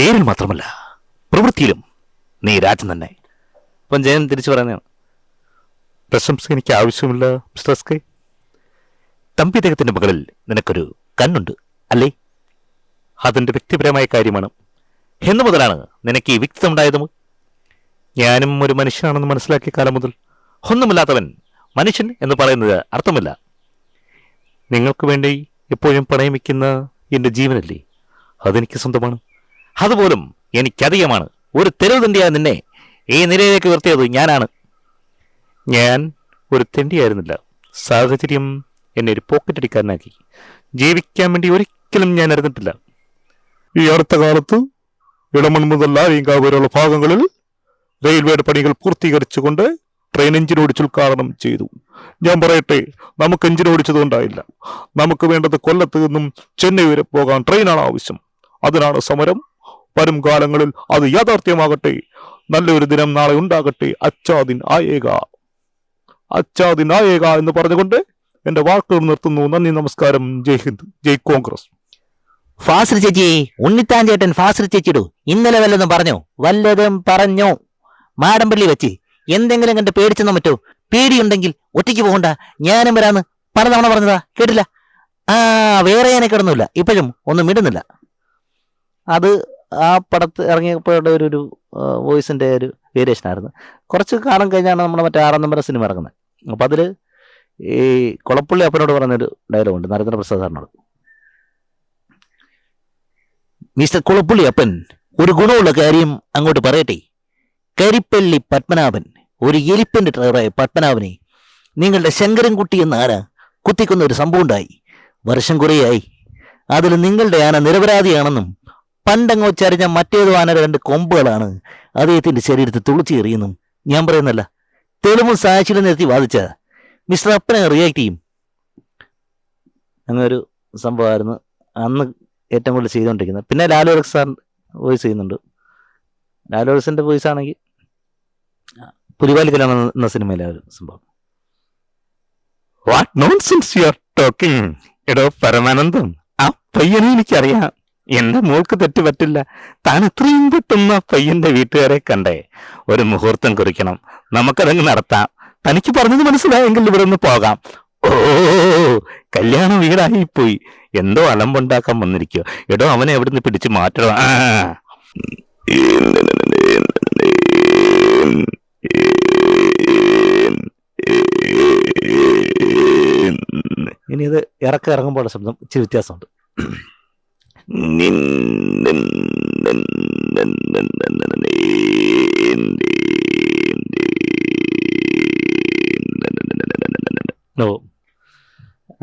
പേരിൽ മാത്രമല്ല പ്രവൃത്തിയിലും നീ രാജൻ തന്നെ. അപ്പം ജയൻ തിരിച്ചു പറയുന്നതാണ്. പ്രശംസ എനിക്ക് ആവശ്യമില്ല മിസ്റ്റർ എസ് കെ. തമ്പി അദ്ദേഹത്തിന്റെ മകളിൽ നിനക്കൊരു കണ്ണുണ്ട് അല്ലേ? അതിന്റെ വ്യക്തിപരമായ കാര്യമാണ്. എന്നു മുതലാണ് നിനക്ക് ഈ വ്യക്തിത്വം ഉണ്ടായതും. ഞാനും ഒരു മനുഷ്യനാണെന്ന് മനസ്സിലാക്കിയ കാലം മുതൽ ഒന്നുമില്ലാത്തവൻ മനുഷ്യൻ എന്ന് പറയുന്നത് അർത്ഥമില്ല. നിങ്ങൾക്ക് വേണ്ടി എപ്പോഴും പണയം വയ്ക്കുന്ന എന്റെ ജീവനല്ലേ? അതെനിക്ക് സ്വന്തമാണ്. അതുപോലും എനിക്കധികമാണ്. ഒരു തെരുവ് തണ്ടിയായ നിന്നെ ഈ നിലയിലേക്ക് ഉയർത്തിയത്. ഞാനാണ്. ഞാൻ ഒരു തെണ്ടിയായിരുന്നില്ല. സാഹചര്യം എന്നെ ഒരു പോക്കറ്റ് അടിക്കാരനാക്കി ജീവിക്കാൻ വേണ്ടി ഒരിക്കലും ഞാൻ അറിഞ്ഞിട്ടില്ല ഈ അടുത്ത കാലത്ത് ഇളമൺ മുതൽ ആര്യങ്കാവ് ഭാഗങ്ങളിൽ റെയിൽവേയുടെ പണികൾ പൂർത്തീകരിച്ചുകൊണ്ട് ട്രെയിൻ എഞ്ചിൻ ഓടിച്ചുദ്ഘാടനം ചെയ്തു. ഞാൻ പറയട്ടെ നമുക്ക് എഞ്ചിൻ ഓടിച്ചതുകൊണ്ടായില്ല നമുക്ക് വേണ്ടത് കൊല്ലത്ത് നിന്നും ചെന്നൈ വരെ പോകാൻ ട്രെയിനാണ് ആവശ്യം. അതിനാണ് സമരം വരും കാലങ്ങളിൽ അത് യാഥാർത്ഥ്യമാകട്ടെ. നല്ലൊരു ദിനം നാളെ ഉണ്ടാകട്ടെ. അച്ചാദിൻ ആയേക. അച്ചാദിൻ ആയേക എന്ന് പറഞ്ഞുകൊണ്ട് എന്റെ വാക്കുകൾ നിർത്തുന്നു. നന്ദി നമസ്കാരം. ജയ് ഹിന്ദ്. ജയ് കോൺഗ്രസ്. ഫാസിൽ ചേച്ചി ഉണ്ണിത്താൻ ചേട്ടൻ ഫാസിൽ ചേച്ചിടൂ ഇന്നലെ വല്ലതും പറഞ്ഞോ? വല്ലതും പറഞ്ഞോ? മാടമ്പള്ളി വെച്ച് എന്തെങ്കിലും കണ്ട് പേടിച്ചെന്നോ മറ്റോ? പേടിയുണ്ടെങ്കിൽ ഒറ്റയ്ക്ക് പോകണ്ട. ഞാനും വരാന്ന് പലതവണ പറഞ്ഞതാ. കേട്ടില്ല? ആ വേറെ ഞാനെ കിടന്നില്ല. ഇപ്പോഴും ഒന്നും ഇടുന്നില്ല അത് ആ പടത്ത് ഇറങ്ങിയപ്പോഴുടെ ഒരു ഒരു വോയിസിന്റെ ഒരു വേരിയേഷൻ ആയിരുന്നു. കുറച്ച് കാലം കഴിഞ്ഞാണ് നമ്മുടെ മറ്റേ ആറാം നമ്പർ സിനിമ ഇറങ്ങുന്നത്. അപ്പോൾ അതിൽ ഈ കുളപ്പള്ളി അപ്പനോട് പറഞ്ഞൊരു ഡയലോഗ് ഉണ്ട് നരേന്ദ്രപ്രസാദ് സാറിനോട്. മിസ്റ്റർ കുളപ്പുള്ളി അപ്പൻ ഒരു ഗുണമുള്ള കാര്യം അങ്ങോട്ട് പറയട്ടെ. കരിപ്പള്ളി പത്മനാഭൻ ഒരു എലിപ്പന്റെ ഡ്രൈവറായ പത്മനാഭനെ നിങ്ങളുടെ ശങ്കരൻകുട്ടി എന്ന ആന കുത്തിക്കുന്ന ഒരു സംഭവം ഉണ്ടായി. വർഷം കുറേയായി. അതിൽ നിങ്ങളുടെ ആന നിരപരാധിയാണെന്നും പണ്ടങ്ങോ ചരിഞ്ഞ മറ്റേതോ ആനയുടെ രണ്ട് കൊമ്പുകളാണ്. അദ്ദേഹത്തിന്റെ ശരീരത്തിൽ തുളിച്ചു എറിയുന്നും. ഞാൻ പറയുന്നല്ല തെളിവും സാക്ഷിയിലും നിർത്തി വാദിച്ച മിസ്റ്റർ അപ്പനെ റിയാക്ട് ചെയ്യും. അങ്ങനെ ഒരു സംഭവമായിരുന്നു അന്ന് ഏറ്റവും കൂടുതൽ ചെയ്തുകൊണ്ടിരിക്കുന്നത്. പിന്നെ ലാലു അലക്സ് സാർ വോയിസ് ചെയ്യുന്നുണ്ട്. ലാലു വോയിസ് ആണെങ്കിൽ പുലിവാലി എന്ന സിനിമയിലെ ഒരു സംഭവം. What nonsense you are talking എടോ പരമാനന്ദം ആ പയ്യനെ എനിക്കറിയാം. എന്റെ മോൾക്ക് തെറ്റ് പറ്റില്ല. താൻ എത്രയും പെട്ടെന്ന് പയ്യന്റെ വീട്ടുകാരെ കണ്ടേ. ഒരു മുഹൂർത്തം കുറിക്കണം. നമുക്കതങ്ങ് നടത്താം. തനിക്ക് പറഞ്ഞത് മനസ്സിലായെങ്കിൽ ഇവിടെ ഒന്ന് പോകാം. ഓ കല്യാണം വീടായി പോയി എന്തോ അലമ്പുണ്ടാക്കാൻ വന്നിരിക്കോ എടോ അവനെ എവിടുന്ന് പിടിച്ചു മാറ്റണം. ഇനി ഇത് ഇറക്കം ഇറങ്ങുമ്പോൾ ശബ്ദം ഇച്ചിരി വ്യത്യാസമുണ്ട്.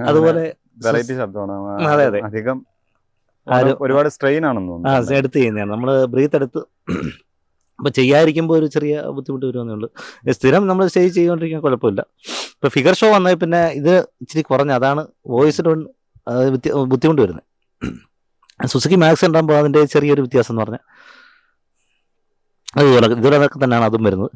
അതുപോലെ വെറൈറ്റി ശബ്ദമാണ്. അതെ, അതെ. അധികം ഒരുപാട് സ്ട്രെയിൻ ആണെന്ന് തോന്നുന്നു. എടുത്ത് ചെയ്യുന്നതാണ്. നമ്മൾ ബ്രീത്ത് എടുത്ത് ഇപ്പൊ ചെയ്യാതിരിക്കുമ്പോൾ ഒരു ചെറിയ ബുദ്ധിമുട്ട് വരുമെന്നേ ഉള്ളൂ. സ്ഥിരം നമ്മൾ സ്റ്റേജ് ചെയ്തുകൊണ്ടിരിക്കാൻ കുഴപ്പമില്ല. ഇപ്പൊ ഫിഗർ ഷോ വന്നാൽ പിന്നെ ഇത് ഇച്ചിരി കുറഞ്ഞ. അതാണ് വോയിസ് ബുദ്ധിമുട്ട് വരുന്നത്. സുസുക്കി മാക്സ് ഉണ്ടാകുമ്പോൾ അതിന്റെ ചെറിയൊരു വ്യത്യാസം എന്ന് പറഞ്ഞാൽ അതുപോലെ ഇതുപോലെ തന്നെയാണ് അതും വരുന്നത്.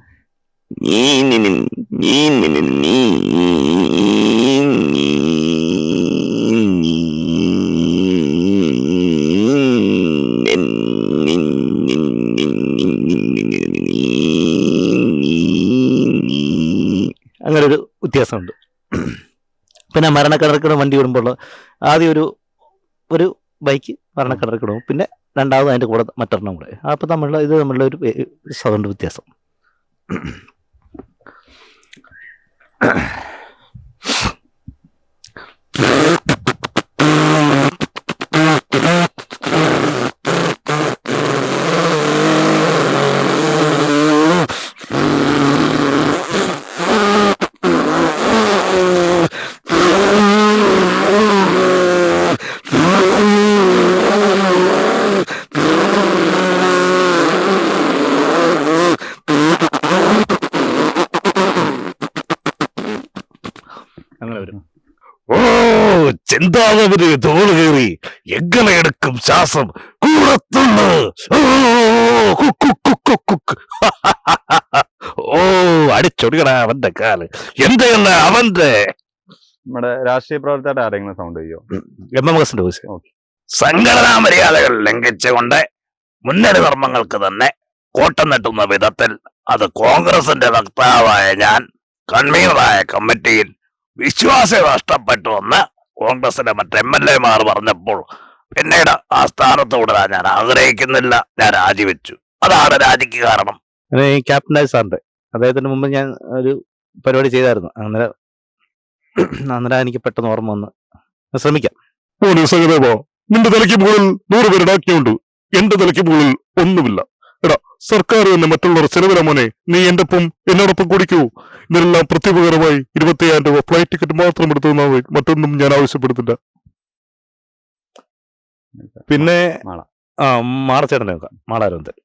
അങ്ങനെ ഒരു വ്യത്യാസമുണ്ട്. പിന്നെ മരണക്കിണർക്കിട വണ്ടി വിടുമ്പോൾ ആദ്യം ഒരു ഒരു ബൈക്ക് മരണക്കിണർക്കിടും പിന്നെ രണ്ടാമത് അതിന്റെ കൂടെ മറ്റൊരെണ്ണം കൂടെ. അപ്പൊ തമ്മിലുള്ള ഇത് തമ്മിലുള്ള ഒരു സ്വതന്ത്ര വ്യത്യാസം. അങ്ങനെ വരും. ഓ ചിന്താവര് തോൾ കയറി എങ്ങനെ എടുക്കും ശ്വാസം? കൂടത്തുള്ളു ഓ. ഓ അവന്റെ കാൽ. എന്റെ അല്ല അവന്റെ? നമ്മുടെ രാഷ്ട്രീയ പ്രവർത്തകരുടെ ആരെങ്കിലും സൗണ്ട് ചെയ്യോ? എം. എം. എസിന്റെ വോയിസ് സംഘടനാ മര്യാദകൾ ലംഘിച്ചുകൊണ്ട് മുന്നണി ധർമ്മങ്ങൾക്ക് തന്നെ കോട്ടം നെട്ടുന്ന വിധത്തിൽ അത് കോൺഗ്രസിന്റെ വക്താവായ ഞാൻ കൺവീനറായ കമ്മിറ്റിയിൽ വിശ്വാസം നഷ്ടപ്പെട്ടു എന്ന് കോൺഗ്രസിന്റെ മറ്റ് എം എൽ എമാർ പറഞ്ഞപ്പോൾ പിന്നീട് ആ സ്ഥാനത്ത് തുടരാൻ ഞാൻ ആഗ്രഹിക്കുന്നില്ല ഞാൻ രാജിവെച്ചു. അതാണ് രാജിക്ക് കാരണം. ഈ ക്യാപ്റ്റൻ സാറിന്റെ അദ്ദേഹത്തിന് മുമ്പ് ഞാൻ ഒരു പരിപാടി ചെയ്തായിരുന്നു. അന്നേരം അന്നേരം എനിക്ക് പെട്ടെന്ന് ഓർമ്മ വന്ന് ശ്രമിക്കാം. സഹദേവ നിന്റെ തലയ്ക്ക് മുകളിൽ നൂറ് പേരുടെ ആജ്ഞയുണ്ട് എന്റെ തലയ്ക്ക് മുകളിൽ ഒന്നുമില്ല. എടാ സർക്കാർ തന്നെ മറ്റുള്ളവർ ചെലവില മോനെ. നീ എന്റെ ഒപ്പം എന്നോടൊപ്പം കുടിക്കൂ. ഇതിനെല്ലാം പ്രത്യുപകരമായി ഇരുപത്തിയായിരം രൂപ ഫ്ലൈറ്റ് ടിക്കറ്റ് മാത്രം എടുത്തു തന്നാൽ മതി മറ്റൊന്നും ഞാൻ ആവശ്യപ്പെടുത്തില്ല. പിന്നെ. ആ മാറച്ചേട്ടനെ നോക്കാം. മാളാരവന്തൻ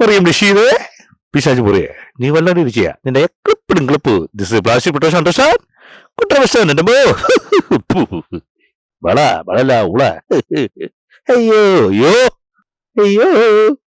പറയും ഋഷിതേ പിശാജ് പുറിയെ നീ വല്ലാണ്ട് ഇരിക്കുക നിന്റെ ക്ലിപ്പിടും ക്ലിപ്പ്. ദിസ് പ്ലാസ്റ്റിക് പ്രൊട്ടക്ഷൻ മോ വള വളല്ല ഉള. 哎呦呦哎呦